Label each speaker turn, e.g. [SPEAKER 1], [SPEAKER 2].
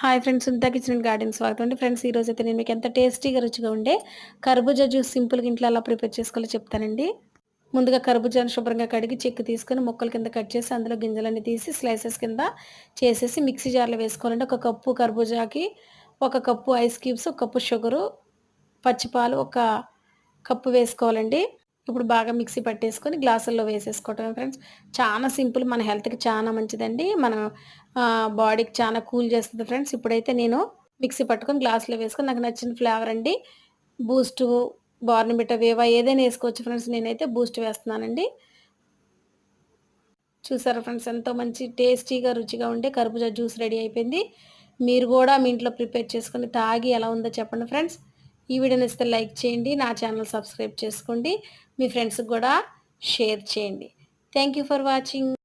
[SPEAKER 1] Hi friends Sunitha kitchen garden స్వాగతం అండి. Friends ఈరోజు అయితే నేను మీకు ఎంత టేస్టీగా రుచిగా ఉండే కర్బూజా జ్యూస్ సింపుల్గా ఇంట్లో అలా ప్రిపేర్ చేసుకోవాలో చెప్తానండి. ముందుగా కర్బూజాను శుభ్రంగా కడిగి చెక్కు తీసుకొని ముక్కల కింద కట్ చేసి అందులో గింజలన్నీ తీసి స్లైసెస్ కింద చేసేసి మిక్సీ జార్లో వేసుకోవాలండి. ఒక కప్పు కర్బూజాకి ఒక కప్పు ఐస్ క్యూబ్స్ ఒక కప్పు షుగరు పచ్చిపాలు ఒక కప్పు వేసుకోవాలండి. ఇప్పుడు బాగా మిక్సీ పట్టేసుకొని గ్లాసుల్లో వేసేసుకోవటం ఫ్రెండ్స్ చాలా సింపుల్ మన హెల్త్కి చాలా మంచిదండి. మన బాడీకి చాలా కూల్ చేస్తుంది ఫ్రెండ్స్ ఇప్పుడైతే నేను మిక్సీ పట్టుకొని గ్లాసులో వేసుకొని నాకు నచ్చిన ఫ్లేవర్ అండి. బూస్టు బార్నబిట వేవా ఏదైనా వేసుకోవచ్చు ఫ్రెండ్స్ నేనైతే బూస్ట్ వేస్తున్నానండి. చూసారా ఫ్రెండ్స్ ఎంతో మంచి టేస్టీగా రుచిగా ఉండే కర్బూజా జ్యూస్ రెడీ అయిపోయింది. మీరు కూడా మీ ఇంట్లో ప్రిపేర్ చేసుకొని తాగి ఎలా ఉందో చెప్పండి ఫ్రెండ్స్ ఈ వీడియోని ఇస్తే లైక్ చేయండి నా ఛానల్ సబ్స్క్రైబ్ చేసుకోండి మీ ఫ్రెండ్స్కి కూడా షేర్ చేయండి. Thank for watching.